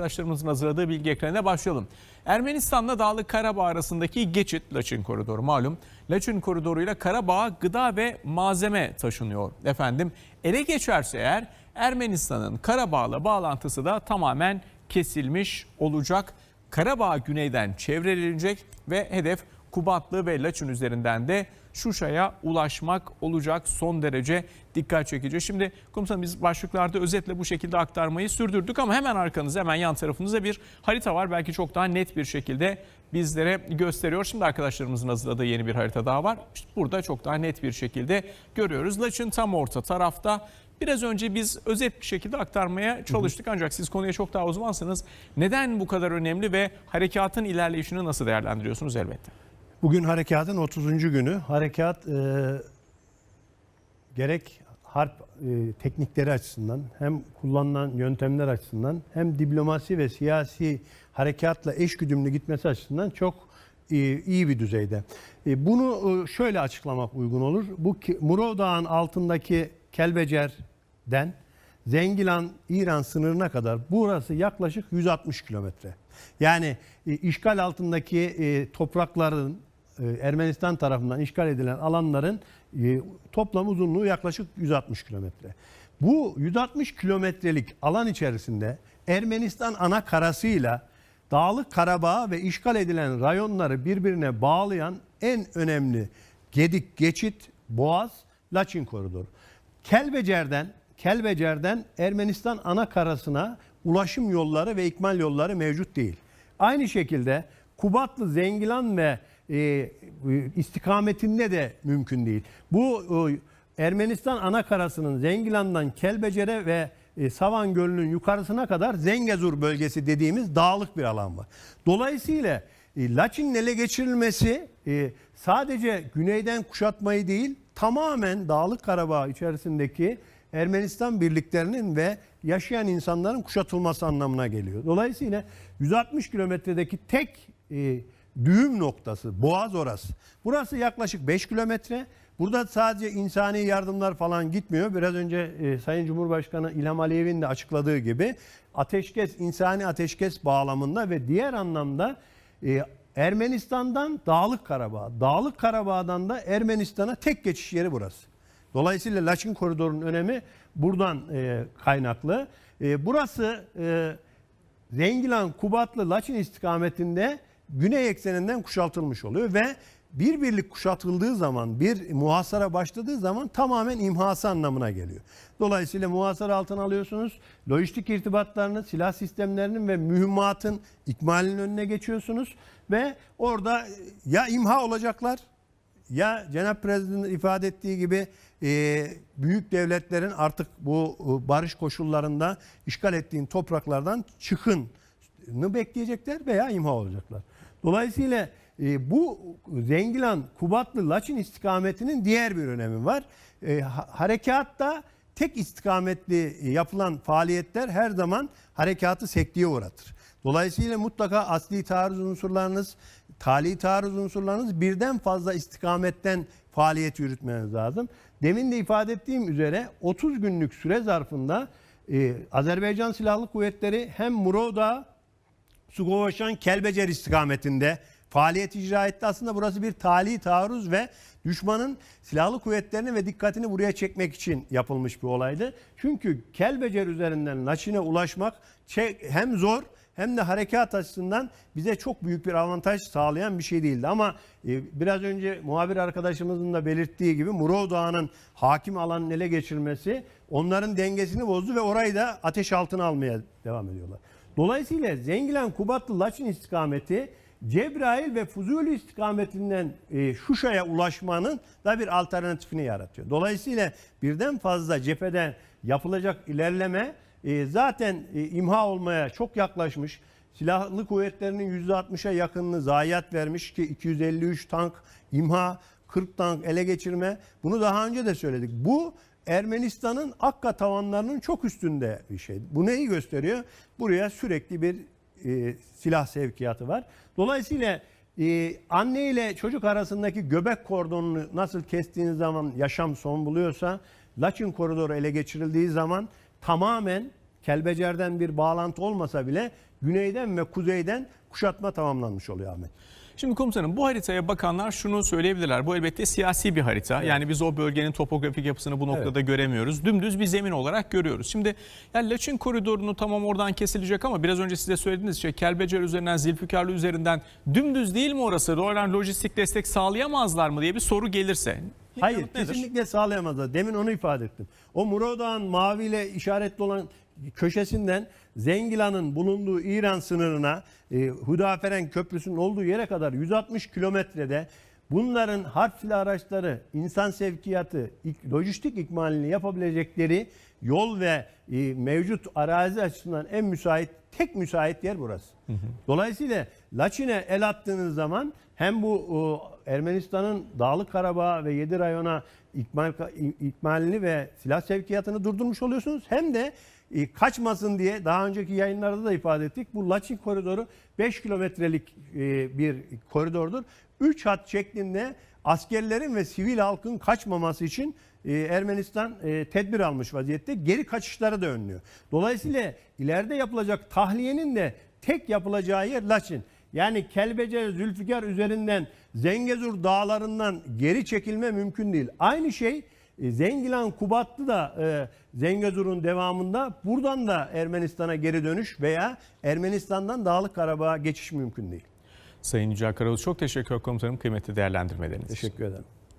Arkadaşlarımızın hazırladığı bilgi ekranına başlayalım. Ermenistan'la Dağlık Karabağ arasındaki geçit Laçin Koridoru malum. Laçin Koridoru'yla Karabağ'a gıda ve malzeme taşınıyor. Efendim ele geçerse eğer Ermenistan'ın Karabağ'la bağlantısı da tamamen kesilmiş olacak. Karabağ güneyden çevrilecek ve hedef Kubatlı ve Laçin üzerinden de Şuşa'ya ulaşmak olacak son derece dikkat çekici. Şimdi komutanım biz başlıklarda özetle bu şekilde aktarmayı sürdürdük ama hemen arkanızda hemen yan tarafınızda bir harita var. Belki çok daha net bir şekilde bizlere gösteriyor. Şimdi arkadaşlarımızın hazırladığı yeni bir harita daha var. İşte burada çok daha net bir şekilde görüyoruz. Laçin tam orta tarafta. Biraz önce biz özet bir şekilde aktarmaya çalıştık ancak siz konuya çok daha uzmansınız. Neden bu kadar önemli ve harekatın ilerleyişini nasıl değerlendiriyorsunuz elbette? Bugün harekatın 30. günü. Harekat e, gerek harp e, teknikleri açısından hem kullanılan yöntemler açısından hem diplomasi ve siyasi harekatla eşgüdümlü gitmesi açısından çok e, iyi bir düzeyde. E, bunu e, şöyle açıklamak uygun olur. Bu Murov Dağı'nın altındaki Kelbecer'den Zengilan İran sınırına kadar burası yaklaşık 160 kilometre. Yani işgal altındaki toprakların Ermenistan tarafından işgal edilen alanların e, toplam uzunluğu yaklaşık 160 kilometre. Bu 160 kilometrelik alan içerisinde Ermenistan ana karasıyla Dağlık Karabağ ve işgal edilen rayonları birbirine bağlayan en önemli gedik geçit Boğaz Laçin koridoru. Kelbecer'den Kelbecer'den Ermenistan ana karasına ulaşım yolları ve ikmal yolları mevcut değil. Aynı şekilde Kubatlı, Zengilan ve e, istikametinde de mümkün değil. Bu e, Ermenistan ana karasının Zengilan'dan Kelbecer'e ve e, Savan Gölü'nün yukarısına kadar Zengezur bölgesi dediğimiz dağlık bir alan var. Dolayısıyla e, Laçin'in ele geçirilmesi e, sadece güneyden kuşatmayı değil tamamen Dağlık Karabağ içerisindeki Ermenistan birliklerinin ve yaşayan insanların kuşatılması anlamına geliyor. Dolayısıyla 160 kilometredeki tek e, düğüm noktası Boğaz orası. Burası yaklaşık 5 kilometre. Burada sadece insani yardımlar falan gitmiyor. Biraz önce e, Sayın Cumhurbaşkanı İlham Aliyev'in de açıkladığı gibi ateşkes, insani ateşkes bağlamında ve diğer anlamda e, Ermenistan'dan Dağlık Karabağ, Dağlık Karabağ'dan da Ermenistan'a tek geçiş yeri burası. Dolayısıyla Laçin koridorunun önemi buradan e, kaynaklı. E, burası e, Zengilan, Kubatlı, Laçin istikametinde güney ekseninden kuşatılmış oluyor ve bir birlik kuşatıldığı zaman, bir muhasara başladığı zaman tamamen imhası anlamına geliyor. Dolayısıyla muhasara altına alıyorsunuz. Lojistik irtibatlarını, silah sistemlerinin ve mühimmatın ikmalinin önüne geçiyorsunuz ve orada ya imha olacaklar ya Cenap Prezident'in ifade ettiği gibi e, büyük devletlerin artık bu e, barış koşullarında işgal ettiğin topraklardan çıkını bekleyecekler veya imha olacaklar. Dolayısıyla e, bu Zengilan, Kubatlı, Laçin istikametinin diğer bir önemi var. E, ha- harekatta tek istikametli yapılan faaliyetler her zaman harekatı sekteye uğratır. Dolayısıyla mutlaka asli taarruz unsurlarınız, tali taarruz unsurlarınız birden fazla istikametten faaliyet yürütmeniz lazım. Demin de ifade ettiğim üzere 30 günlük süre zarfında e, Azerbaycan Silahlı Kuvvetleri hem Murovda, Sugovaşan, Kelbecer istikametinde faaliyet icra etti. Aslında burası bir tali taarruz ve düşmanın silahlı kuvvetlerini ve dikkatini buraya çekmek için yapılmış bir olaydı. Çünkü Kelbecer üzerinden Laçin'e ulaşmak hem zor hem de harekat açısından bize çok büyük bir avantaj sağlayan bir şey değildi. Ama e, biraz önce muhabir arkadaşımızın da belirttiği gibi Murov Dağı'nın hakim alanın ele geçirmesi onların dengesini bozdu ve orayı da ateş altına almaya devam ediyorlar. Dolayısıyla Zengilan, Kubatlı, Laçin istikameti Cebrail ve Fuzuli istikametinden e, Şuşa'ya ulaşmanın da bir alternatifini yaratıyor. Dolayısıyla birden fazla cepheden yapılacak ilerleme e, zaten e, imha olmaya çok yaklaşmış. Silahlı kuvvetlerinin %60'a yakınını zayiat vermiş ki 253 tank imha, 40 tank ele geçirme. Bunu daha önce de söyledik. Bu Ermenistan'ın Akka tavanlarının çok üstünde bir şey. Bu neyi gösteriyor? Buraya sürekli bir e, silah sevkiyatı var. Dolayısıyla e, anne ile çocuk arasındaki göbek kordonunu nasıl kestiğiniz zaman yaşam son buluyorsa Laçin koridoru ele geçirildiği zaman tamamen Kelbecer'den bir bağlantı olmasa bile güneyden ve kuzeyden kuşatma tamamlanmış oluyor Ahmet. Şimdi komutanım bu haritaya bakanlar şunu söyleyebilirler. Bu elbette siyasi bir harita. Yani biz o bölgenin topografik yapısını bu noktada göremiyoruz. Dümdüz bir zemin olarak görüyoruz. Şimdi yani Laçin koridorunu tamam oradan kesilecek ama biraz önce size söylediğiniz şey Kelbecer üzerinden Zilfikarlı üzerinden dümdüz değil mi orası? Doğrudan lojistik destek sağlayamazlar mı diye bir soru gelirse. Hayır kesinlikle sağlayamazlar. Demin onu ifade ettim. O Murodağ'ın maviyle işaretli olan köşesinden Zengilan'ın bulunduğu İran sınırına e, Hudaferen Köprüsü'nün olduğu yere kadar 160 kilometrede bunların harp silah araçları, insan sevkiyatı, ik- lojistik ikmalini yapabilecekleri yol ve e, mevcut arazi açısından en müsait, tek müsait yer burası. Dolayısıyla Laçin'e el attığınız zaman hem bu o, Ermenistan'ın Dağlık Karabağ ve 7 rayona ikmal, ikmalini ve silah sevkiyatını durdurmuş oluyorsunuz. Hem de e, kaçmasın diye daha önceki yayınlarda da ifade ettik. Bu Laçin koridoru 5 kilometrelik e, bir koridordur. 3 hat şeklinde askerlerin ve sivil halkın kaçmaması için e, Ermenistan tedbir almış vaziyette. Geri kaçışları da önlüyor. Dolayısıyla ileride yapılacak tahliyenin de tek yapılacağı yer Laçin. Yani Kelbecer, Zülfikar üzerinden Zengezur dağlarından geri çekilme mümkün değil. Aynı şey Zengilan, Kubatlı da e, Zengezur'un devamında buradan da Ermenistan'a geri dönüş veya Ermenistan'dan Dağlık Karabağ'a geçiş mümkün değil. Sayın Yücel Karavuz çok teşekkür komutanım kıymetli değerlendirmeleriniz için. Teşekkür ederim.